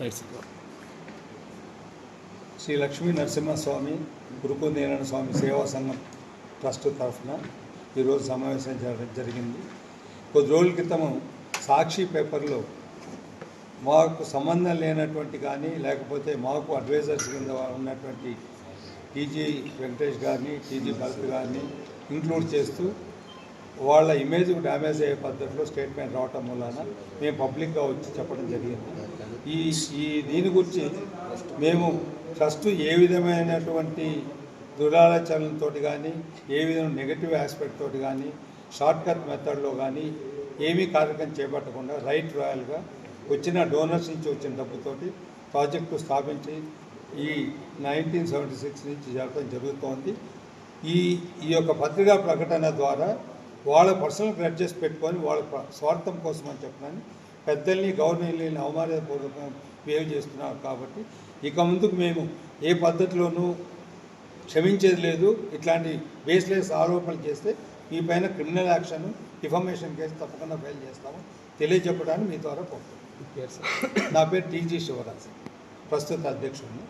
Right Shri Lakshmi Narasimhaswamy గురుకుందేరణ స్వామి సేవా సంఘం ట్రస్ట్ తరఫున ఈరోజు సమావేశం జరిగింది. కొద్ది రోజుల క్రితము సాక్షి పేపర్లో మాకు సంబంధం లేనటువంటి కానీ లేకపోతే మాకు అడ్వైజర్స్ కింద ఉన్నటువంటి టీజీ వెంకటేష్ గారిని టీజీ భరత్ గారిని ఇంక్లూడ్ చేస్తూ వాళ్ళ ఇమేజ్కు డ్యామేజ్ అయ్యే పద్ధతిలో స్టేట్మెంట్ రావటం వలన మేము పబ్లిక్గా వచ్చి చెప్పడం జరిగింది. ఈ ఈ దీని గురించి మేము ట్రస్ట్ ఏ విధమైనటువంటి దురాలోచనలతో కానీ ఏ విధమైన నెగటివ్ ఆస్పెక్ట్ తోటి కానీ షార్ట్కట్ మెథడ్లో కానీ ఏమీ కార్యక్రమం చేపట్టకుండా రైట్ రాయల్గా వచ్చిన డోనర్స్ నుంచి వచ్చిన డబ్బుతోటి ప్రాజెక్టు స్థాపించి ఈ నైన్టీన్ సెవెంటీ సిక్స్ నుంచి జరగడం జరుగుతోంది. ఈ ఈ యొక్క పత్రికా ప్రకటన ద్వారా వాళ్ళ పర్సనల్ గ్రడ్జెస్ పెట్టుకొని వాళ్ళ స్వార్థం కోసం అని చెప్పనని పెద్దల్ని గవర్నమెంట్ని అవమానపూర్వకంగా బిహేవ్ చేస్తున్నారు కాబట్టి ఇక ముందుకు మేము ఏ పద్ధతిలోనూ క్షమించేది లేదు. ఇట్లాంటి బేస్లెస్ ఆరోపణలు చేస్తే మీ పైన క్రిమినల్ యాక్షన్ డిఫర్మేషన్ కేసు తప్పకుండా ఫైల్ చేస్తాము. తెలియజెప్పడానికి మీ ద్వారా కోరుతున్నాను నా పేరు టీజీ శివరాజ్. ప్రస్తుత అధ్యక్షుడిని